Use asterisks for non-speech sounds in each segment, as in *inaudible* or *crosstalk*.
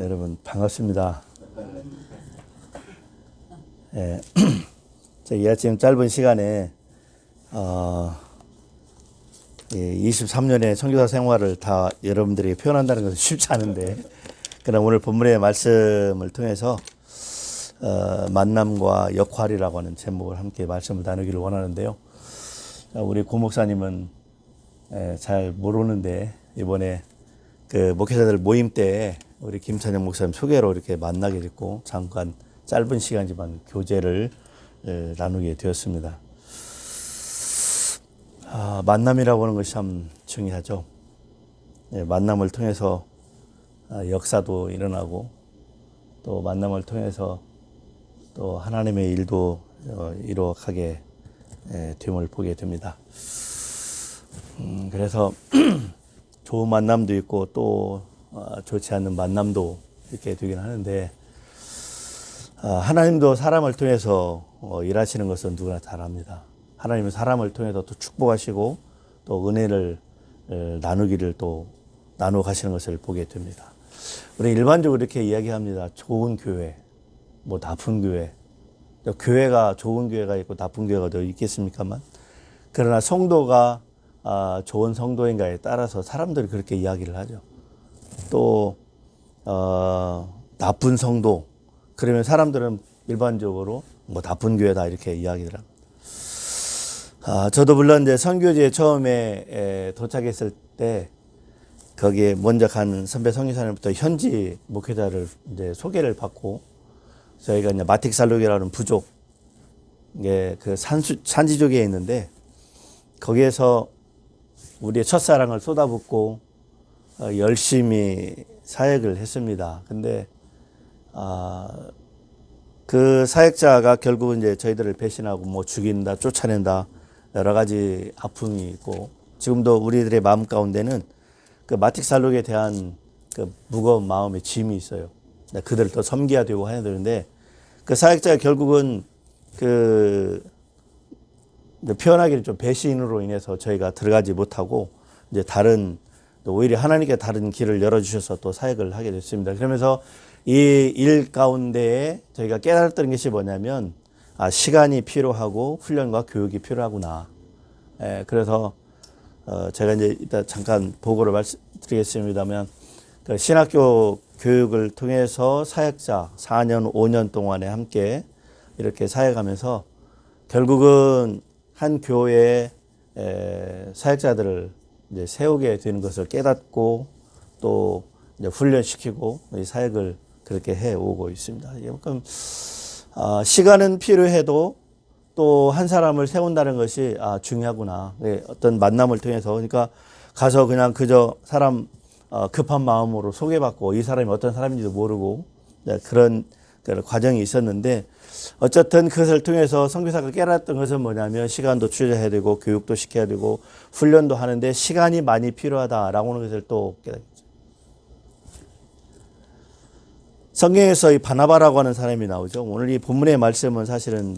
여러분 반갑습니다. 예, *clears throat* 저희가 지금 짧은 시간에 어, 예, 23년의 선교사 생활을 다 여러분들에게 표현한다는 것은 쉽지 않은데 그럼 오늘 본문의 말씀을 통해서 어, 만남과 역할이라고 하는 제목을 함께 말씀을 나누기를 원하는데요. 자, 우리 고 목사님은 예, 잘 모르는데 이번에 그 목회자들 모임 때 우리 김찬영 목사님 소개로 이렇게 만나게 됐고 잠깐 짧은 시간이지만 교제를 예, 나누게 되었습니다. 아, 만남이라고 하는 것이 참 중요하죠. 예, 만남을 통해서 아, 역사도 일어나고 또 만남을 통해서 또 하나님의 일도 어, 이루어가게 예, 됨을 보게 됩니다. 음, 그래서 *clears throat* 좋은 만남도 있고 또 어, 좋지 않은 만남도 있게 되긴 하는데 아, 하나님도 사람을 통해서 어, 일하시는 것은 누구나 잘 압니다. 하나님은 사람을 통해서 또 축복하시고 또 은혜를 에, 나누기를 또 나누어 가시는 것을 보게 됩니다. 우리 일반적으로 이렇게 이야기합니다. 좋은 교회, 뭐 나쁜 교회. 또 교회가 좋은 교회가 있고 나쁜 교회가 더 있겠습니까만 그러나 성도가 아, 좋은 성도인가에 따라서 사람들이 그렇게 이야기를 하죠. 또 어, 나쁜 성도 그러면 사람들은 일반적으로 뭐 나쁜 교회다 이렇게 이야기를 합니다. 아, 저도 물론 이제 선교지에 처음에 에, 도착했을 때 거기에 먼저 간 선배 성교사님부터 현지 목회자를 이제 소개를 받고 저희가 이제 마틱살록이라는 부족 이게 그 산수 산지족에 있는데 거기에서 우리의 첫사랑을 쏟아붓고 어, 열심히 사역을 했습니다. 근데 아, 그 사역자가 결국은 이제 저희들을 배신하고 뭐 죽인다, 쫓아낸다 여러 가지 아픔이 있고 지금도 우리들의 마음 가운데는 그 마틱살록에 대한 그 무거운 마음의 짐이 있어요. 네, 그들을 더 섬겨야 되고 해야 되는데 그 사역자가 결국은 그 이제 표현하기는 좀 배신으로 인해서 저희가 들어가지 못하고 이제 다른 또 오히려 하나님께 다른 길을 열어주셔서 또 사역을 하게 됐습니다. 그러면서 이 일 가운데에 저희가 깨달았던 것이 뭐냐면 아, 시간이 필요하고 훈련과 교육이 필요하구나. 예, 그래서 어, 제가 이제 이따 잠깐 보고를 말씀드리겠습니다만 그 신학교 교육을 통해서 사역자 4년, 5년 동안에 함께 이렇게 사역하면서 결국은 한 교회의 에, 사역자들을 이제 세우게 되는 것을 깨닫고 또 이제 훈련시키고 이 사역을 그렇게 해 오고 있습니다. 그럼 아, 시간은 필요해도 또 한 사람을 세운다는 것이 아, 중요하구나. 네, 어떤 만남을 통해서 그러니까 가서 그냥 그저 사람 어, 급한 마음으로 소개받고 이 사람이 어떤 사람인지도 모르고 네, 그런 그 과정이 있었는데 어쨌든 그것을 통해서 선교사가 깨달았던 것은 뭐냐면 시간도 투자해야 되고 교육도 시켜야 되고 훈련도 하는데 시간이 많이 필요하다라고 하는 것을 또 깨닫죠. 성경에서 이 바나바라고 하는 사람이 나오죠. 오늘 이 본문의 말씀은 사실은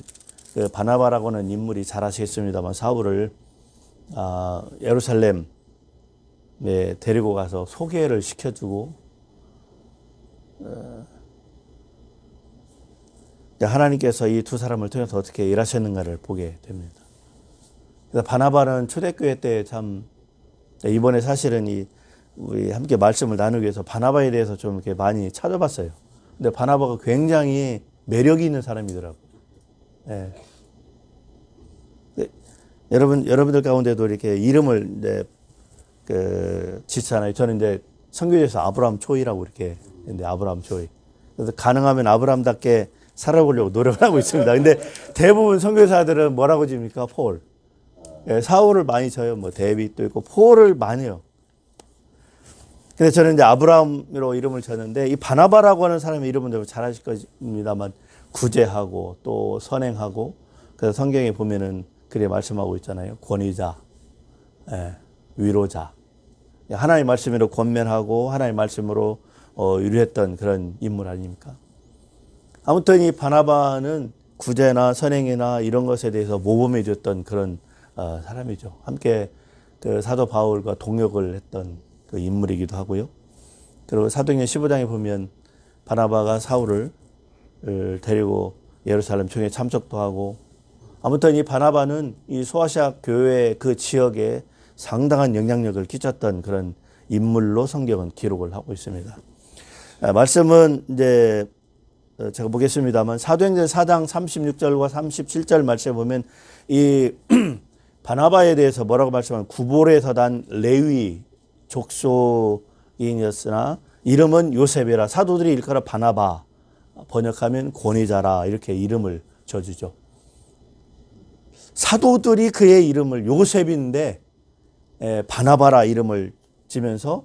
그 바나바라고 하는 인물이 잘 아시겠습니다만 사울을 아, 예루살렘에 데리고 가서 소개를 시켜주고 어, 하나님께서 이 두 사람을 통해서 어떻게 일하셨는가를 보게 됩니다. 그래서 바나바는 초대교회 때 참 이번에 사실은 이 우리 함께 말씀을 나누기 위해서 바나바에 대해서 좀 이렇게 많이 찾아봤어요. 근데 바나바가 굉장히 매력이 있는 사람이더라고요. 예. 네, 여러분 여러분들 가운데도 이렇게 이름을 이제 그 짓잖아요. 저는 이제 성교에서 아브라함 초이라고 이렇게 근데 아브라함 초이. 그래서 가능하면 아브라함답게 살아보려고 노력을 하고 있습니다. 근데 대부분 선교사들은 뭐라고 집니까? 폴. 예, 사울을 많이 쳐요. 뭐 데빗도 있고 폴을 많이 해요. 근데 저는 이제 아브라함으로 이름을 쳤는데 이 바나바라고 하는 사람의 이름은 잘 아실 겁니다만 구제하고 또 선행하고 그래서 성경에 보면은 그래 말씀하고 있잖아요. 권위자, 예, 위로자. 하나님의 말씀으로 권면하고 하나님의 말씀으로 어, 유리했던 그런 인물 아닙니까? 아무튼 이 바나바는 구제나 선행이나 이런 것에 대해서 모범해 줬던 그런 어, 사람이죠. 함께 그 사도 바울과 동역을 했던 그 인물이기도 하고요. 그리고 사도행전 15장에 보면 바나바가 사울을 을 데리고 예루살렘 총회 참석도 하고 아무튼 이 바나바는 이 소아시아 교회 그 지역에 상당한 영향력을 끼쳤던 그런 인물로 성경은 기록을 하고 있습니다. 아, 말씀은 이제 어, 제가 보겠습니다만 사도행전 4장 36절과 37절 말씀에 보면 이 *clears throat* 바나바에 대해서 뭐라고 말씀하면 구볼에서 단 레위 족속인이었으나 이름은 요셉이라 사도들이 일컬어 바나바 번역하면 권위자라 이렇게 이름을 져주죠. 사도들이 그의 이름을 요셉인데 에, 바나바라 이름을 지면서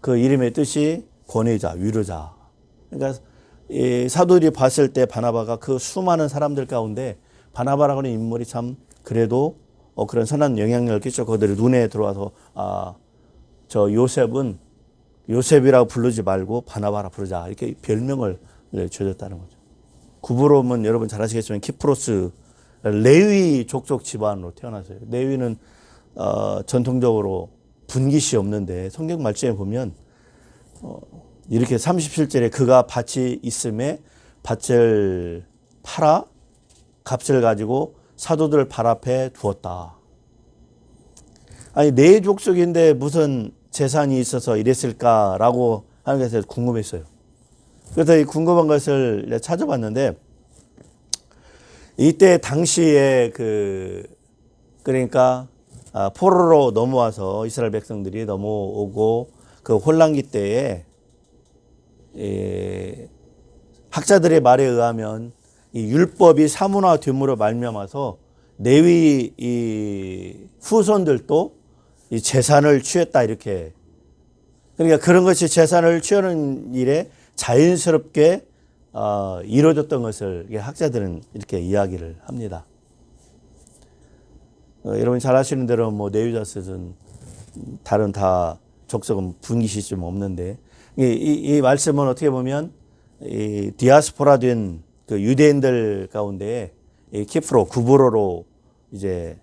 그 이름의 뜻이 권위자, 위로자. 그러니까 이 사도들이 봤을 때 바나바가 그 수많은 사람들 가운데 바나바라고 하는 인물이 참 그래도 어, 그런 선한 영향력을 끼쳐 그들의 눈에 들어와서 아, 저 요셉은 요셉이라고 부르지 말고 바나바라 부르자 이렇게 별명을 네, 줘줬다는 거죠. 구브롬은 여러분 잘 아시겠지만 키프로스 레위 족속 집안으로 태어났어요. 레위는 어, 전통적으로 분깃이 없는데 성경 말씀에 보면 어, 이렇게 37절에 그가 밭이 있음에 밭을 팔아 값을 가지고 사도들 발 앞에 두었다. 아니 내 족속인데 무슨 재산이 있어서 이랬을까라고 하는 것에 궁금했어요. 그래서 이 궁금한 것을 찾아봤는데 이때 당시에 그 그러니까 아, 포로로 넘어와서 이스라엘 백성들이 넘어오고 그 혼란기 때에 예, 학자들의 말에 의하면 이 율법이 사문화 됨으로 말미암아서 레위 이 후손들도 이 재산을 취했다 이렇게 그러니까 그런 것이 재산을 취하는 일에 자연스럽게 어, 이루어졌던 것을 학자들은 이렇게 이야기를 합니다. 어, 여러분 잘 아시는 대로 뭐 네유자스는 다른 다 족속은 분기시 좀 없는데 이, 이, 이 말씀은 어떻게 보면 이 디아스포라 된 그 유대인들 가운데 이 키프로 구브로로 이제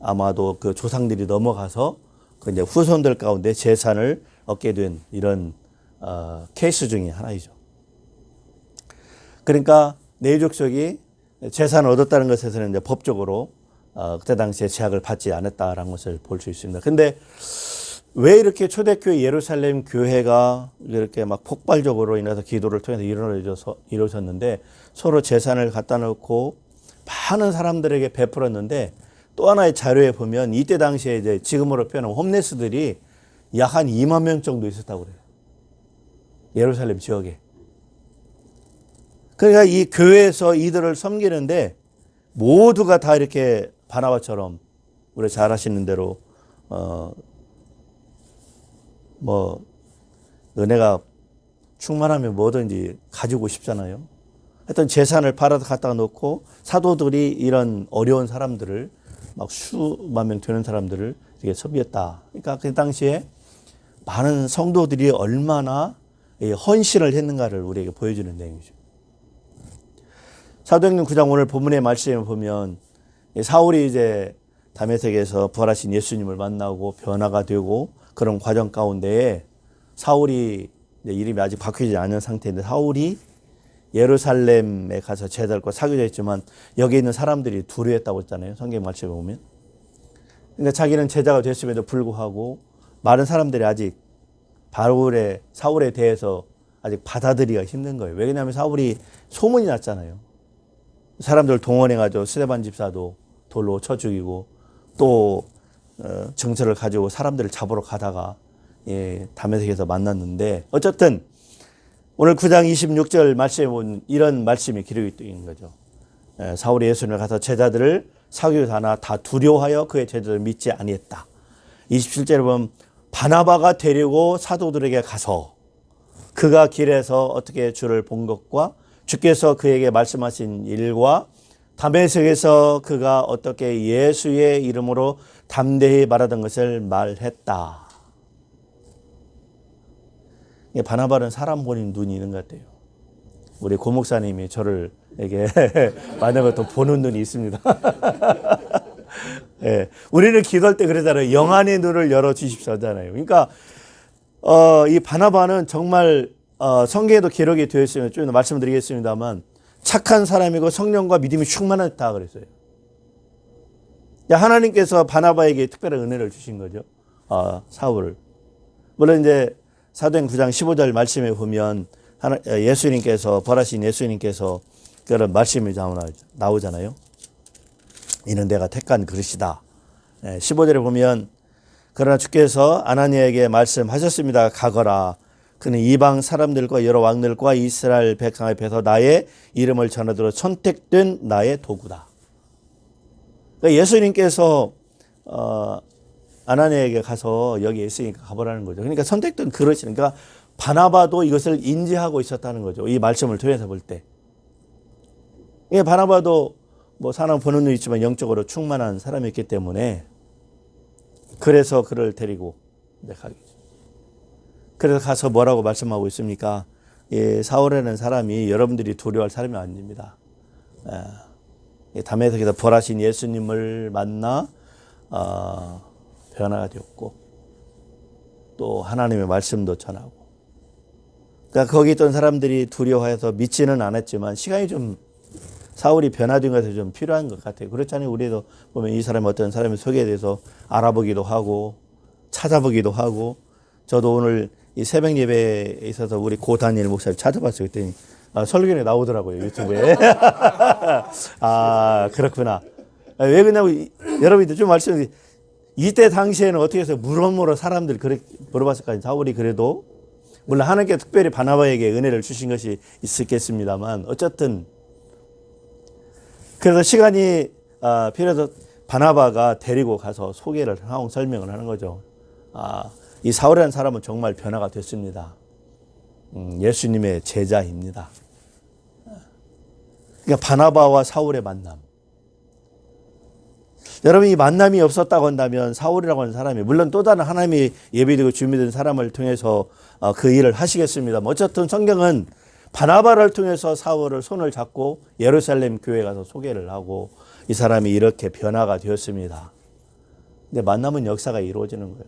아마도 그 조상들이 넘어가서 그 이제 후손들 가운데 재산을 얻게 된 이런 어, 케이스 중에 하나이죠. 그러니까 내족속이 재산을 얻었다는 것에서는 이제 법적으로 어, 그때 당시에 제약을 받지 않았다라는 것을 볼 수 있습니다. 근데 왜 이렇게 초대교회 예루살렘 교회가 이렇게 막 폭발적으로 인해서 기도를 통해서 일어나서 이루어졌는데 서로 재산을 갖다 놓고 많은 사람들에게 베풀었는데 또 하나의 자료에 보면 이때 당시에 이제 지금으로 표현하면 홈레스들이 약 한 2만 명 정도 있었다고 그래요. 예루살렘 지역에. 그러니까 이 교회에서 이들을 섬기는데 모두가 다 이렇게 바나바처럼 우리 잘 아시는 대로 어 뭐 은혜가 충만하면 뭐든지 가지고 싶잖아요. 하여튼 재산을 팔아서 갖다 놓고 사도들이 이런 어려운 사람들을 막 수만 명 되는 사람들을 이렇게 섬겼다. 그러니까 그 당시에 많은 성도들이 얼마나 헌신을 했는가를 우리에게 보여주는 내용이죠. 사도행전 9장 오늘 본문의 말씀에 보면 사울이 이제 담에색에서 부활하신 예수님을 만나고 변화가 되고 그런 과정 가운데에 사울이 이름이 아직 바뀌지 않은 상태인데 사울이 예루살렘에 가서 제자들과 사귀자 했지만 여기 있는 사람들이 두려했다고 했잖아요. 성경 말씀에 보면. 그러니까 자기는 제자가 됐음에도 불구하고 많은 사람들이 아직 바울의 사울에 대해서 아직 받아들이기가 힘든 거예요. 왜냐하면 사울이 소문이 났잖아요. 사람들 동원해가지고 스데반 집사도 돌로 쳐 죽이고 또 어, 정체를 가지고 사람들을 잡으러 가다가 예, 담에색에서 만났는데 어쨌든 오늘 9장 26절 말씀에 보면 이런 말씀이 기록이 되어 있는 거죠. 예, 사울이 예수님을 가서 제자들을 하나 다 두려워하여 그의 제자들을 믿지 아니했다. 27절에 보면 바나바가 데리고 사도들에게 가서 그가 길에서 어떻게 주를 본 것과 주께서 그에게 말씀하신 일과 담에색에서 그가 어떻게 예수의 이름으로 담대히 말하던 것을 말했다. 바나바는 사람 보는 눈이 있는 것 같아요. 우리 고목사님이 저를 에게 만난 것도 보는 눈이 있습니다. *laughs* 예, 우리는 기도할 때 그러잖아요. 영안의 눈을 열어 주십시오 하잖아요. 그러니까 어, 이 바나바는 정말 어, 성경에도 기록이 되어 있으면 좀 말씀드리겠습니다만 착한 사람이고 성령과 믿음이 충만하다 그랬어요. 야, 하나님께서 바나바에게 특별한 은혜를 주신 거죠. 어, 사울을. 물론 이제 사도행 9장 15절 말씀에 보면 하나, 어, 예수님께서 벌하신 예수님께서 그런 말씀이 나오잖아요. 이는 내가 택한 그릇이다. 15절에 보면 그러나 주께서 아나니에게 말씀하셨습니다. 가거라. 그는 이방 사람들과 여러 왕들과 이스라엘 백성 앞에서 나의 이름을 전하도록 선택된 나의 도구다. 그러니까 예수님께서 어, 아나니에게 가서 여기 있으니까 가보라는 거죠. 그러니까 선택된 그릇이 그러니까 바나바도 이것을 인지하고 있었다는 거죠. 이 말씀을 통해서 볼 때. 예, 바나바도 뭐 사람 보는 눈 있지만 영적으로 충만한 사람이었기 때문에 그래서 그를 데리고 가겠죠. 그래서 가서 뭐라고 말씀하고 있습니까? 예, 사울이라는 사람이 여러분들이 두려워할 사람이 아닙니다. 예, 담에서기서 벌하신 예수님을 만나 어, 변화가 되었고 또 하나님의 말씀도 전하고 그러니까 거기 있던 사람들이 두려워해서 믿지는 않았지만 시간이 좀 사울이 변화된 것에 좀 필요한 것 같아요. 그렇잖아요. 우리도 보면 이 사람이 어떤 사람의 소개에 대해서 알아보기도 하고 찾아보기도 하고 저도 오늘 이 새벽 예배에 있어서 우리 고단일 목사님 찾아봤어요. 그랬더니 아, 설교에 나오더라고요. 유튜브에. *laughs* 아, 그렇구나. 아, 왜 그러냐면 여러분들 좀 말씀 이때 당시에는 어떻게 해서 물어물어 사람들 그렇게 물어봤을까요? 사울이 그래도 물론 하나님께 특별히 바나바에게 은혜를 주신 것이 있었겠습니다만 어쨌든 그래서 시간이 아, 필요해서 바나바가 데리고 가서 소개를 하고 설명을 하는 거죠. 아, 이 사울이라는 사람은 정말 변화가 됐습니다. 음, 예수님의 제자입니다. 그러니까 바나바와 사울의 만남. 여러분 이 만남이 없었다고 한다면 사울이라고 하는 사람이 물론 또 다른 하나님이 예비되고 준비된 사람을 통해서 어, 그 일을 하시겠습니다. 어쨌든 성경은 바나바를 통해서 사울을 손을 잡고 예루살렘 교회 가서 소개를 하고 이 사람이 이렇게 변화가 되었습니다. 근데 만남은 역사가 이루어지는 거예요.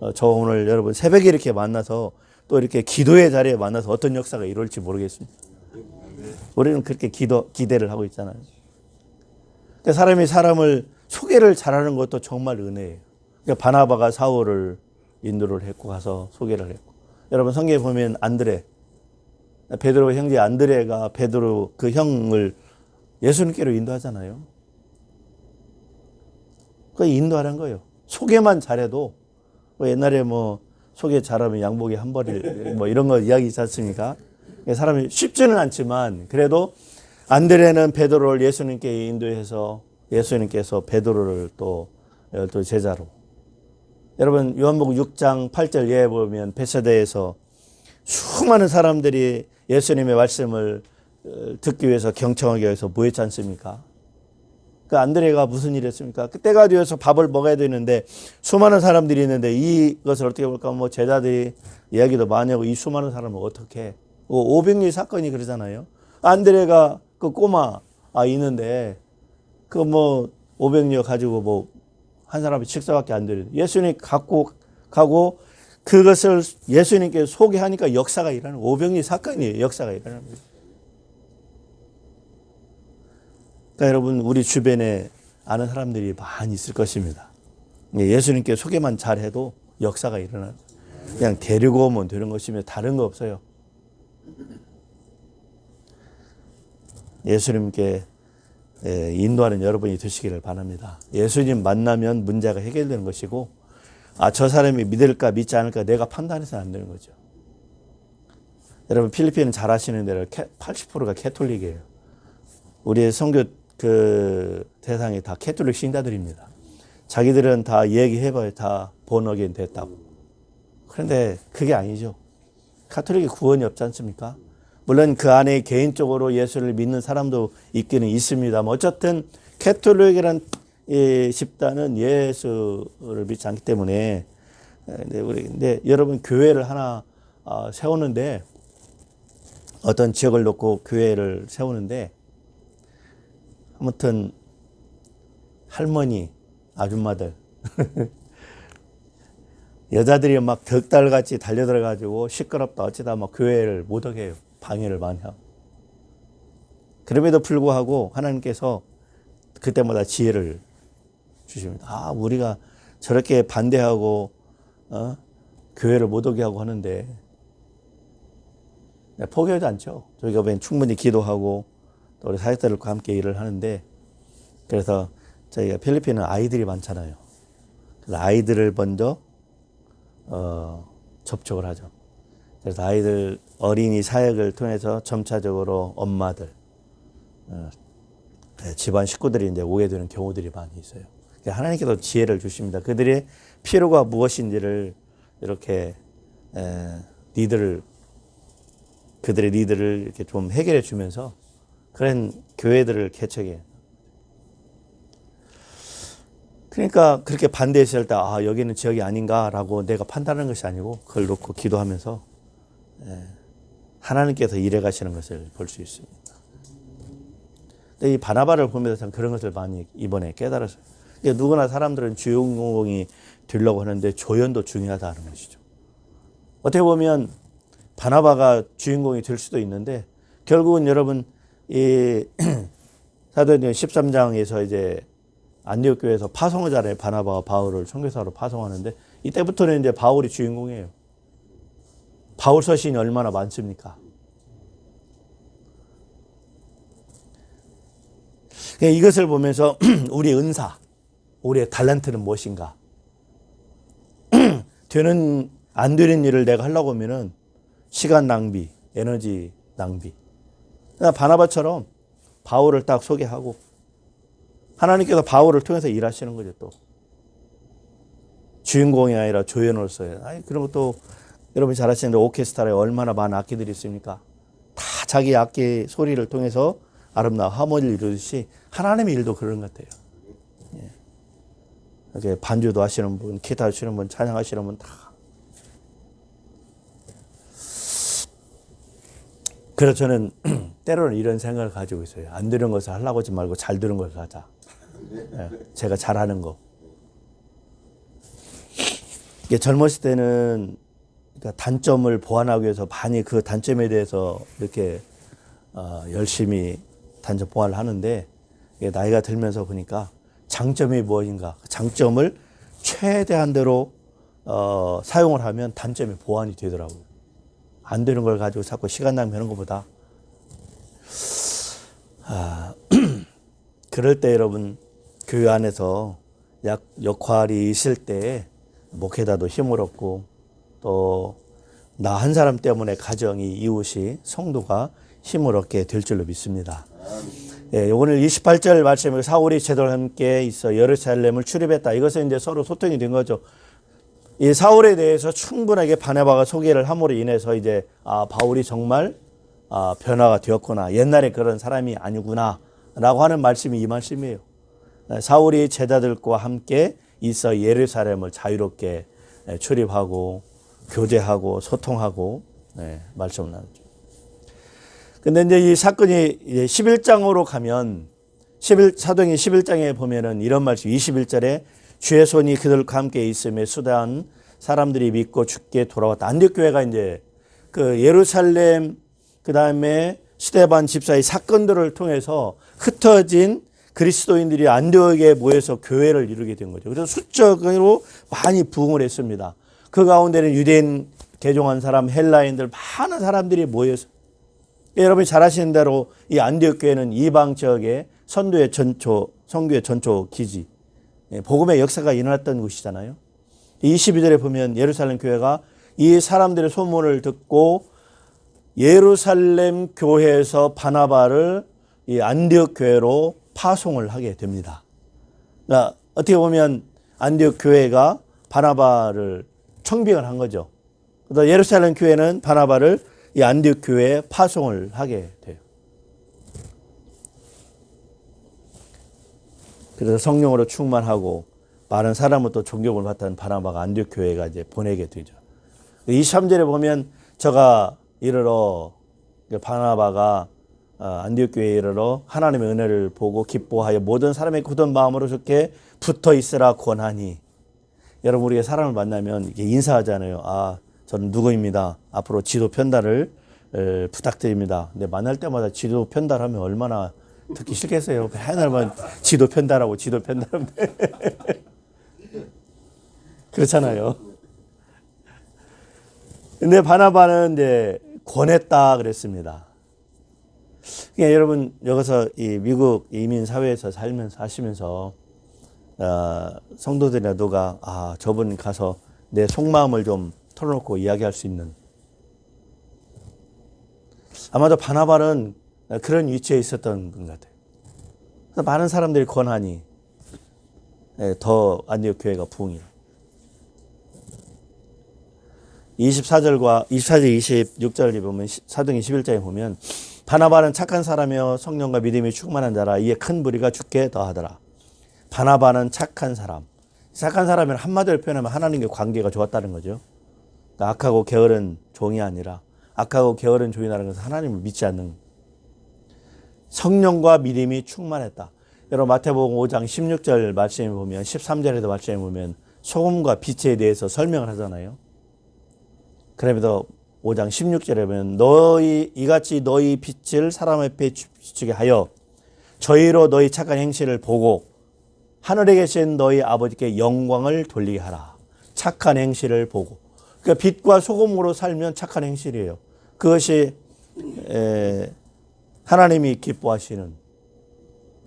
어, 저 오늘 여러분 새벽에 이렇게 만나서 또 이렇게 기도의 자리에 만나서 어떤 역사가 이루어질지 모르겠습니다. 우리는 그렇게 기도, 기대를 하고 있잖아요. 사람이 사람을 소개를 잘하는 것도 정말 은혜예요. 그러니까 바나바가 사울을 인도를 했고 가서 소개를 했고. 여러분 성경에 보면 안드레, 베드로 형제 안드레가 베드로 그 형을 예수님께로 인도하잖아요. 그 인도하는 거예요. 소개만 잘해도 뭐 옛날에 뭐 소개 잘하면 양복이 한 벌이 뭐 이런 거 이야기 있지 않습니까? 사람이 쉽지는 않지만 그래도 안드레는 베드로를 예수님께 인도해서 예수님께서 베드로를 또 열두 제자로 여러분 요한복음 6장 8절 예에 보면 베세다에서 수많은 사람들이 예수님의 말씀을 어, 듣기 위해서 경청하기 위해서 모였지 않습니까? 그 안드레가 무슨 일 했습니까? 그때가 되어서 밥을 먹어야 되는데 수많은 사람들이 있는데 이것을 어떻게 볼까? 뭐 제자들이 이야기도 많이 하고 이 수많은 사람을 어떻게 오병리 사건이 그러잖아요. 안드레가 그 꼬마 아 있는데 그 뭐 오병리 가지고 뭐 한 사람이 식사밖에 안 되는 예수님 갖고 가고 그것을 예수님께 소개하니까 역사가 일어나는 오병리 사건이에요. 역사가 일어나는 거예요. 그러니까 여러분 우리 주변에 아는 사람들이 많이 있을 것입니다. 예, 예수님께 소개만 잘해도 역사가 일어나는 그냥 데리고 오면 되는 것이며 다른 거 없어요. 예수님께 예, 인도하는 여러분이 되시기를 바랍니다. 예수님 만나면 문제가 해결되는 것이고 아, 저 사람이 믿을까 믿지 않을까 내가 판단해서는 안 되는 거죠. 여러분 필리핀은 잘 아시는 대로 80%가 캐톨릭이에요. 우리의 선교 그 대상이 다 캐톨릭 신자들입니다. 자기들은 다 얘기해봐야 다 본어겐 됐다고. 그런데 그게 아니죠. 카톨릭이 구원이 없지 않습니까? 물론 그 안에 개인적으로 예수를 믿는 사람도 있기는 있습니다. 어쨌든 캐톨릭이란 이 집단은 예수를 믿지 않기 때문에 근데 우리 근데 여러분 교회를 하나 어, 세우는데 어떤 지역을 놓고 교회를 세우는데 아무튼 할머니 아줌마들 *laughs* 여자들이 막 덕달같이 달려들어가지고 시끄럽다 어찌다 막 교회를 못 오게. 방해를 많이 하고. 그럼에도 불구하고 하나님께서 그때마다 지혜를 주십니다. 아, 우리가 저렇게 반대하고, 어? 교회를 못 오게 하고 하는데, 네, 포기하지 않죠. 저희가 보면 충분히 기도하고, 또 우리 사역자들과 함께 일을 하는데, 그래서 저희가 필리핀은 아이들이 많잖아요. 그래서 아이들을 먼저, 어, 접촉을 하죠. 그래서 아이들, 어린이 사역을 통해서 점차적으로 엄마들, 어, 네, 집안 식구들이 이제 오게 되는 경우들이 많이 있어요. 그러니까 하나님께서 지혜를 주십니다. 그들의 필요가 무엇인지를 이렇게 에, 니들을 그들의 니들을 이렇게 좀 해결해 주면서 그런 교회들을 개척해. 그러니까 그렇게 반대했을 때, 아, 여기는 지역이 아닌가라고 내가 판단하는 것이 아니고, 그걸 놓고 기도하면서, 에, 하나님께서 일해 가시는 것을 볼 수 있습니다. 근데 이 바나바를 보면서 참 그런 것을 많이 이번에 깨달았어요. 그러니까 누구나 사람들은 주인공이 되려고 하는데 조연도 중요하다는 것이죠. 어떻게 보면 바나바가 주인공이 될 수도 있는데 결국은 여러분 이 *clears throat* 사도행전 13장에서 이제 안디옥 교회에서 파송하잖아요. 바나바와 바울을 선교사로 파송하는데 이때부터는 이제 바울이 주인공이에요. 바울 서신이 얼마나 많습니까? 그러니까 이것을 보면서 *clears throat* 우리의 은사, 우리의 달란트는 무엇인가? *clears throat* 되는 안 되는 일을 내가 하려고 하면은 시간 낭비, 에너지 낭비. 바나바처럼 바울을 딱 소개하고 하나님께서 바울을 통해서 일하시는 거죠 또. 주인공이 아니라 조연으로서의. 아니 그런 것도 여러분 잘 아시는데 오케스트라에 얼마나 많은 악기들이 있습니까? 다 자기 악기 소리를 통해서 아름다운 하모니를 이루듯이 하나님의 일도 그런 것 같아요. 예. 이렇게 반주도 하시는 분, 기타 하시는 분, 찬양하시는 분 다. 그래서 저는 *clears throat* 때로는 이런 생각을 가지고 있어요. 안 되는 것을 하려고 하지 말고 잘 되는 것을 하자. 예. 제가 잘하는 거. 이게 젊었을 때는 그러니까 단점을 보완하기 위해서 많이 그 단점에 대해서 이렇게 어, 열심히 단점 보완을 하는데 나이가 들면서 보니까 장점이 무엇인가 그 장점을 최대한대로 어, 사용을 하면 단점이 보완이 되더라고요. 안 되는 걸 가지고 자꾸 시간 낭비하는 것보다 아, *clears throat* 그럴 때 여러분 교회 안에서 약 역할이 있을 때 목회자도 힘을 얻고 또 나 한 사람 때문에 가정이 이웃이 성도가 힘을 얻게 될 줄로 믿습니다. 예, 오늘 28절 말씀에 사울이 제도와 함께 있어 예루살렘을 출입했다. 이것은 이제 서로 소통이 된 거죠. 이 사울에 대해서 충분하게 바네바가 소개를 함으로 인해서 이제 아 바울이 정말 아, 변화가 되었구나. 옛날에 그런 사람이 아니구나라고 하는 말씀이 이 말씀이에요. 네, 사울이 제자들과 함께 있어 예루살렘을 자유롭게 네, 출입하고 교제하고 소통하고 네, 말씀을 나누죠. 근데 이제 이 사건이 이제 11장으로 가면 11 사도행 11장에 보면은 이런 말씀 21절에 주의 손이 그들과 함께 있음에 수다한 사람들이 믿고 죽게 돌아왔다. 안디옥 교회가 이제 그 예루살렘 그다음에 스테반 집사의 사건들을 통해서 흩어진 그리스도인들이 안디옥에 모여서 교회를 이루게 된 거죠. 그래서 수적으로 많이 부흥을 했습니다. 그 가운데는 유대인 개종한 사람, 헬라인들 많은 사람들이 모여서 여러분이 잘 아시는 대로 이 안디옥 교회는 이방 지역의 선교의 전초, 선교의 전초 기지, 예, 복음의 역사가 일어났던 곳이잖아요. 22절에 보면 예루살렘 교회가 이 사람들의 소문을 듣고 예루살렘 교회에서 바나바를 이 안디옥 교회로 파송을 하게 됩니다. 그러니까 어떻게 보면 안디옥 교회가 바나바를 청빙을 한 거죠. 그래서 예루살렘 교회는 바나바를 이 안디옥 교회에 파송을 하게 돼요. 그래서 성령으로 충만하고 많은 또 존경을 받던 바나바가 안디옥 교회가 이제 보내게 되죠. 23절에 보면 저가 이르러 바나바가 어, 안디옥 교회에 이르러 하나님의 은혜를 보고 기뻐하여 모든 사람의 굳은 마음으로 좋게 붙어 있으라 권하니 여러분 우리가 사람을 만나면 이렇게 인사하잖아요. 아, 저는 누구입니다. 앞으로 지도 편달을 에, 부탁드립니다. 근데 만날 때마다 지도 편달하면 얼마나 듣기 싫겠어요. 맨날만 지도 편달하고 지도 편달하면 *laughs* 그렇잖아요. 근데 바나바는 이제 권했다 그랬습니다. 그러니까 여러분 여기서 이 미국 이민 사회에서 살면서 하시면서 어, 성도들이나 누가 아 저분 가서 내 속마음을 좀 털어놓고 이야기할 수 있는 아마도 바나바는 그런 위치에 있었던 분 같아요. 그래서 많은 사람들이 권하니 예, 더 안디옥 교회가 부흥이. 24절과 24절 26절에 보면 사도행 11장에 보면 바나바는 착한 사람이요 성령과 믿음이 충만한 자라 이에 큰 무리가 죽게 더하더라. 바나바는 착한 사람. 착한 사람은 한마디로 표현하면 하나님과 관계가 좋았다는 거죠. 그러니까 악하고 게으른 종이 아니라 악하고 게으른 종이라는 것은 하나님을 믿지 않는 성령과 믿음이 충만했다. 여러분 마태복음 5장 16절 말씀에 보면 13절에도 말씀에 보면 소금과 빛에 대해서 설명을 하잖아요. 그러면서 5장 16절에 보면 너희 이같이 너희 빛을 사람 앞에 비추게 하여 저희로 너희 착한 행실을 보고 하늘에 계신 너희 아버지께 영광을 돌리게 하라. 착한 행실을 보고. 그러니까 빛과 소금으로 살면 착한 행실이에요. 그것이 에, 하나님이 기뻐하시는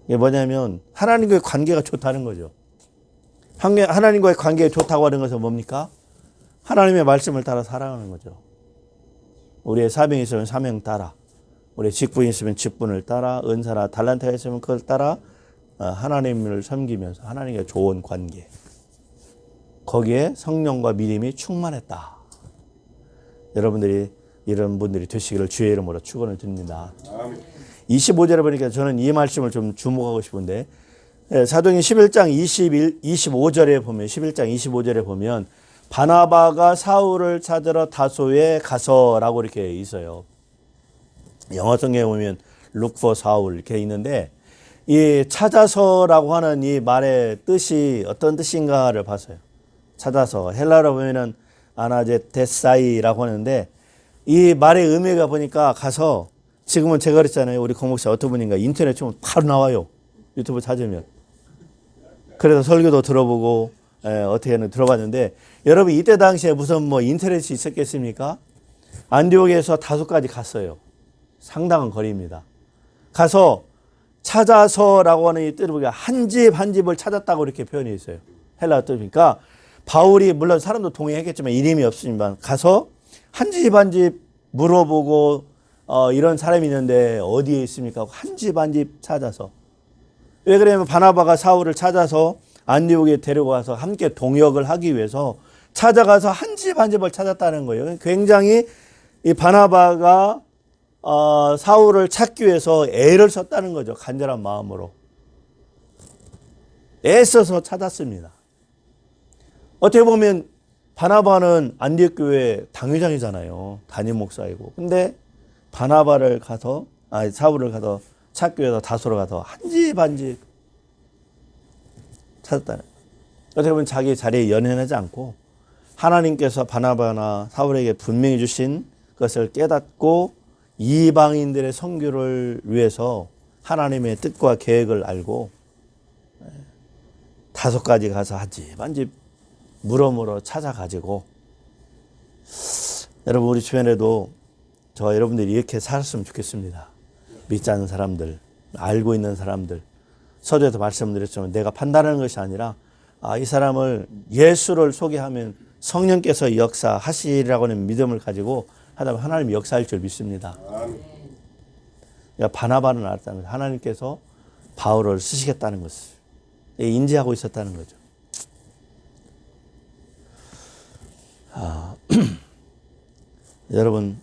이게 뭐냐면 하나님과의 관계가 좋다는 거죠. 하나님과의 관계가 좋다고 하는 것은 뭡니까? 하나님의 말씀을 따라 살아가는 거죠. 우리의 사명이 있으면 사명 따라, 우리의 직분이 있으면 직분을 따라, 은사나 달란트가 있으면 그걸 따라 어, 하나님을 섬기면서 하나님과 좋은 관계. 거기에 성령과 믿음이 충만했다. 여러분들이 이런 분들이 되시기를 주의 이름으로 축원을 드립니다. 25절에 보니까 저는 이 말씀을 좀 주목하고 싶은데 예, 사도행 11장 21, 25절에 보면 11장 25절에 보면 바나바가 사울을 찾으러 다소에 가서라고 이렇게 있어요. 영어 성경에 보면 look for 사울 이렇게 있는데 이 찾아서라고 하는 이 말의 뜻이 어떤 뜻인가를 봤어요. 찾아서 헬라로 보면은 아나제테사이라고 하는데 이 말의 의미가 보니까 가서 지금은 제가 그랬잖아요. 우리 공목사 어떤 분인가 인터넷 치면 바로 나와요. 유튜브 찾으면. 그래서 설교도 들어보고 에, 어떻게 는 들어봤는데 여러분 이때 당시에 무슨 뭐 인터넷이 있었겠습니까? 안디옥에서 다소까지 갔어요. 상당한 거리입니다. 가서 찾아서라고 하는 이 뜻을 보니까 한 집 한 집을 찾았다고 이렇게 표현이 있어요. 헬라 뜻이니까 바울이 물론 사람도 동의했겠지만 이름이 없으니만 가서 한 집 한 집 물어보고 어, 이런 사람이 있는데 어디에 있습니까? 한 집 한 집 찾아서 왜 그러냐면 바나바가 사울을 찾아서 안디옥에 데려가서 함께 동역을 하기 위해서 찾아가서 한 집 한 집을 찾았다는 거예요. 굉장히 이 바나바가 어, 사울을 찾기 위해서 애를 썼다는 거죠. 간절한 마음으로. 애써서 찾았습니다. 어떻게 보면 바나바는 안디옥 교회 당회장이잖아요. 담임 목사이고. 근데 바나바를 가서 아 사울을 가서 찾기 위해서 다소로 가서 한 집 한집 찾았다는. 어떻게 보면 자기 자리에 연연하지 않고 하나님께서 바나바나 사울에게 분명히 주신 것을 깨닫고 이방인들의 선교를 위해서 하나님의 뜻과 계획을 알고 다섯 가지 가서 한집한집 물어물어 찾아가지고 여러분 우리 주변에도 저 여러분들이 이렇게 살았으면 좋겠습니다. 믿지 않는 사람들, 알고 있는 사람들, 서두에도 말씀드렸지만 내가 판단하는 것이 아니라 아, 이 사람을 예수를 소개하면 성령께서 역사하시리라고 하는 믿음을 가지고 하다 보면 하나님이 역사할 줄 믿습니다. 그러니까 바나바는 알았다는 거죠. 하나님께서 바울을 쓰시겠다는 것을 인지하고 있었다는 거죠. 아, *clears throat* 여러분,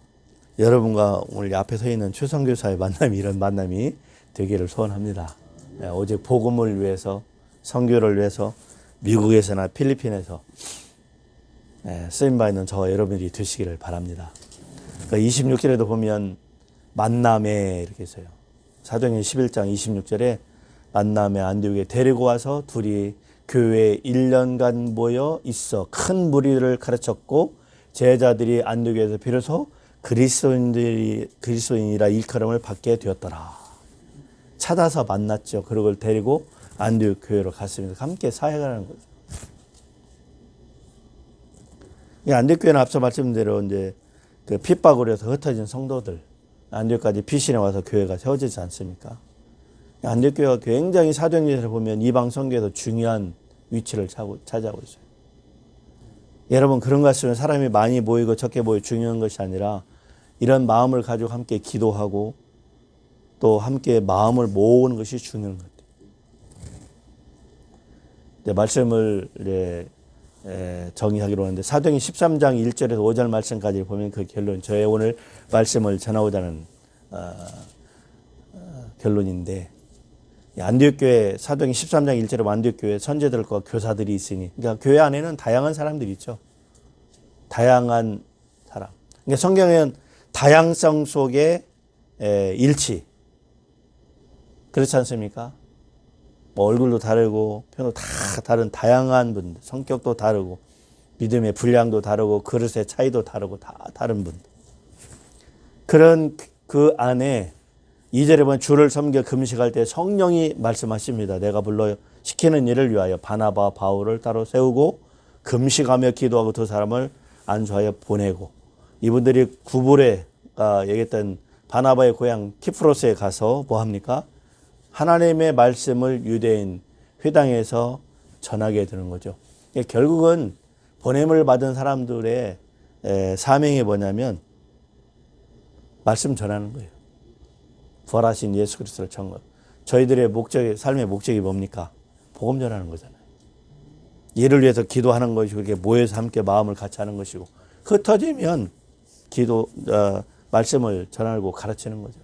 여러분과 오늘 앞에 서 있는 최성교사의 만남이 이런 만남이 되기를 소원합니다. 네, 오직 복음을 위해서, 성교를 위해서 미국에서나 필리핀에서 네, 쓰임 바 있는 저 여러분들이 되시기를 바랍니다. 그 26절에도 보면 만남에 이렇게 있어요. 사도행전 11장 26절에 만남에 안디옥에 데리고 와서 둘이 교회에 1년간 모여 있어 큰 무리를 가르쳤고 제자들이 안디옥에서 비로소 그리스도인들이 그리스도인이라 일컬음을 받게 되었더라. 찾아서 만났죠. 그걸 데리고 안디옥 교회로 갔습니다. 함께 사역하는 거죠. 이 안디옥 교회는 앞서 말씀드린 대로 이제 그 핍박으로 해서 흩어진 성도들 안디옥까지 피신해 와서 교회가 세워지지 않습니까? 안디옥 교회가 굉장히 사도행전을 보면 이방 성교에서 중요한 위치를 차지하고 있어요. 여러분 그런 것 같으면 사람이 많이 모이고 적게 모이 중요한 것이 아니라 이런 마음을 가지고 함께 기도하고 또 함께 마음을 모으는 것이 중요한 것 같아요. 네, 말씀을 이제 에, 정의하기로 하는데 사도행 13장 1절에서 5절 말씀까지 보면 그 결론 저의 오늘 말씀을 전하고자 하는 어, 어, 결론인데 이 안디옥 교회 사도행 13장 1절에 안디옥 교회 선제들과 교사들이 있으니 그러니까 교회 안에는 다양한 사람들이 있죠. 다양한 사람. 그러니까 성경에는 다양성 속에 에, 일치. 그렇지 않습니까? 뭐 얼굴도 다르고 표도 다 다른 다양한 분들, 성격도 다르고 믿음의 분량도 다르고 그릇의 차이도 다르고 다 다른 분들. 그런 그 안에 이절에 보면 주를 섬겨 금식할 때 성령이 말씀하십니다. 내가 불러 시키는 일을 위하여 바나바 바울을 따로 세우고 금식하며 기도하고 두 사람을 안수하여 보내고 이분들이 구불에 아, 얘기했던 바나바의 고향 키프로스에 가서 뭐 합니까? 하나님의 말씀을 유대인 회당에서 전하게 되는 거죠. 그러니까 결국은 보냄을 받은 사람들의 에, 사명이 뭐냐면 말씀 전하는 거예요. 부활하신 예수 그리스도를 전거. 저희들의 목적이 삶의 목적이 뭡니까? 복음 전하는 거잖아요. 이를 위해서 기도하는 것이고 이렇게 모여서 함께 마음을 같이 하는 것이고 흩어지면 기도 어, 말씀을 전하고 가르치는 거죠.